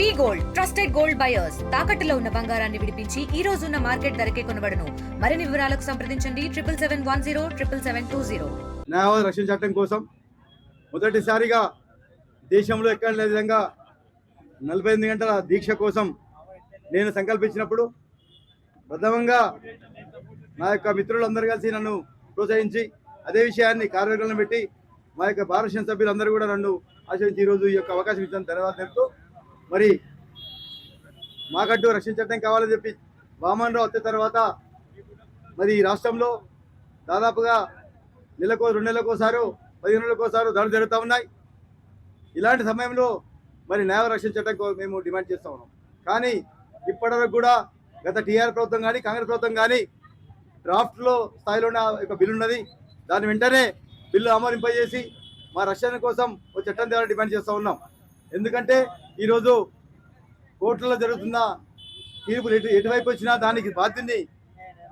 V gold trusted gold buyers. తాకట్టులో ఉన్న బంగారాన్ని విడిపించి ఈ రోజు ఉన్న మార్కెట్ ధరకే కొనబడను. మరిన్ని వివరాలకు సంప్రదించండి. Triple seven one zero triple seven two zero. న్యాయవాద రక్షణ చట్టం కోసం మొదటిసారిగా దేశంలో ఎక్కడ లేని విధంగా నలభై ఎనిమిది గంటల దీక్ష కోసం నేను సంకల్పించినప్పుడు ప్రథమంగా నా యొక్క మిత్రులందరూ కలిసి నన్ను ప్రోత్సహించి అదే విషయాన్ని కార్యక్రమం పెట్టి మా యొక్క భారత సభ్యులందరూ కూడా నన్ను ఆశ్రయించి ఈరోజు ఈ యొక్క అవకాశం ఇచ్చిన ధన్యవాదాలు తెలుపుతూ మరి మాకంటూ రక్షణ చట్టం కావాలని చెప్పి వామన్ రావు వచ్చిన తర్వాత మరి ఈ రాష్ట్రంలో దాదాపుగా నెలకో రెండు నెలలకోసారో పదిహేను నెలలకోసారో దాడులు జరుగుతూ ఉన్నాయి. ఇలాంటి సమయంలో మరి న్యాయ రక్షణ చట్టం మేము డిమాండ్ చేస్తూ ఉన్నాం. కానీ ఇప్పటివరకు కూడా గత టీఆర్ ప్రభుత్వం కానీ కాంగ్రెస్ ప్రభుత్వం కానీ డ్రాఫ్ట్లో స్థాయిలో ఉన్న ఒక బిల్లు ఉన్నది. దాన్ని వెంటనే బిల్లు ఆమోదింపజేసి మా రక్షణ కోసం ఒక చట్టం ద్వారా డిమాండ్ చేస్తూ ఉన్నాం. ఎందుకంటే ఈరోజు కోర్టులో జరుగుతున్న తీర్పులు ఎటు ఎటువైపు వచ్చినా దానికి బాధ్యుని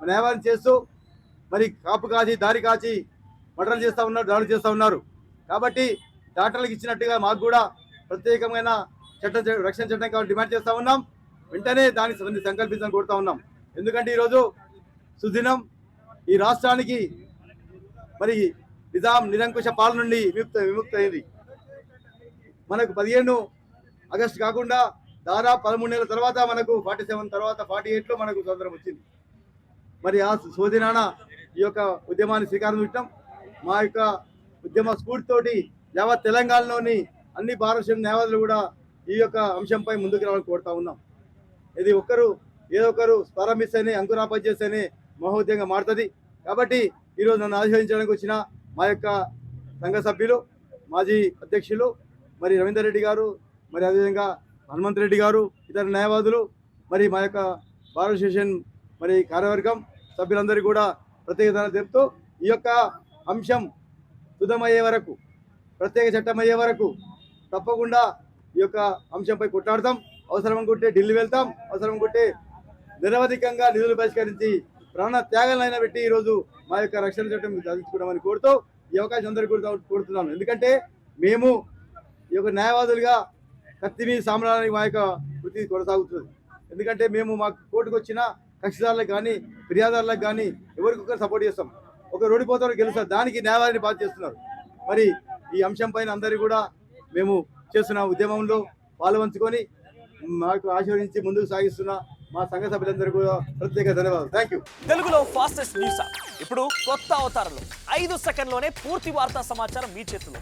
న్యాయవాదం చేస్తూ మరి కాపు కాచి దారి కాచి మటలు చేస్తూ ఉన్నారు దాడులు చేస్తూ ఉన్నారు. కాబట్టి డాక్టర్లకు ఇచ్చినట్టుగా మాకు కూడా ప్రత్యేకమైన చట్టం రక్షణ చట్టం కావాలి డిమాండ్ చేస్తూ ఉన్నాం. వెంటనే దానికి సంబంధించి సంకల్పించని కోరుతా ఉన్నాం. ఎందుకంటే ఈరోజు సుదినం ఈ రాష్ట్రానికి మరి నిజాం నిరంకుశ పాలన నుండి విముక్త విముక్త అయింది మనకు పదిహేను ఆగస్టు కాకుండా దాదాపు పదమూడు నెలల తర్వాత మనకు ఫార్టీ సెవెన్ తర్వాత ఫార్టీ ఎయిట్లో మనకు స్వతంత్రం వచ్చింది. మరి ఆ సోదినాన ఈ యొక్క ఉద్యమాన్ని శ్రీకారం చుట్టాం మా యొక్క ఉద్యమ స్ఫూర్తితోటి యావత్ తెలంగాణలోని అన్ని భారతదేశం న్యాయవాదులు కూడా ఈ యొక్క అంశంపై ముందుకు రావాలని కోరుతా ఉన్నాం. ఇది ఒక్కరు ఏదో ఒకరు ప్రారంభిస్తేనే అంకురాపతి చేస్తేనే మహోద్యంగా మారుతుంది. కాబట్టి ఈరోజు నన్ను ఆశీర్వదించడానికి వచ్చిన మా యొక్క సంఘ సభ్యులు మాజీ అధ్యక్షులు మరి రవీందర్ రెడ్డి గారు మరి అదేవిధంగా హనుమంత్ రెడ్డి గారు ఇతర న్యాయవాదులు మరి మా యొక్క భారత అసోసియేషన్ మరి కార్యవర్గం సభ్యులందరికీ కూడా ప్రత్యేక ధన్యవాదాలు తెలుపుతూ ఈ యొక్క అంశం సుధమయ్యే వరకు ప్రత్యేక చట్టం అయ్యే వరకు తప్పకుండా ఈ యొక్క అంశంపై కొట్లాడతాం. అవసరం అనుకుంటే ఢిల్లీ వెళ్తాం. అవసరం అనుకుంటే నిరవధికంగా నిధులు పరిష్కరించి ప్రాణ త్యాగాలైనా పెట్టి ఈరోజు మా యొక్క రక్షణ చట్టం సాధించుకోవడమని కోరుతూ ఈ అవకాశం అందరికీ కూడా కోరుతున్నాను. ఎందుకంటే మేము ఈ యొక్క న్యాయవాదులుగా కత్తిమీ సామ్రాజ్యానికి మా యొక్క వృత్తి కొనసాగుతుంది. ఎందుకంటే మేము మా కోర్టుకు వచ్చిన కక్షిదారులకు కానీ ఫిర్యాదారులకు కానీ ఎవరికొకరు సపోర్ట్ చేస్తాం. ఒక రోడిపోతారు గెలుస్తారు దానికి న్యాయవాదిని బాధ చేస్తున్నారు. మరి ఈ అంశం పైన అందరూ కూడా మేము చేస్తున్న ఉద్యమంలో పాల్పంచుకొని మాకు ఆశీర్వదించి ముందుకు సాగిస్తున్న మా సంఘ సభ్యులందరూ కూడా ప్రత్యేక ధన్యవాదాలు. థ్యాంక్ యూ తెలుగులో ఫాస్టెస్ట్ న్యూస్ ఇప్పుడు కొత్త అవతారంలో ఐదు సెకండ్లోనే పూర్తి వార్తా సమాచారం మీ చేతిలో.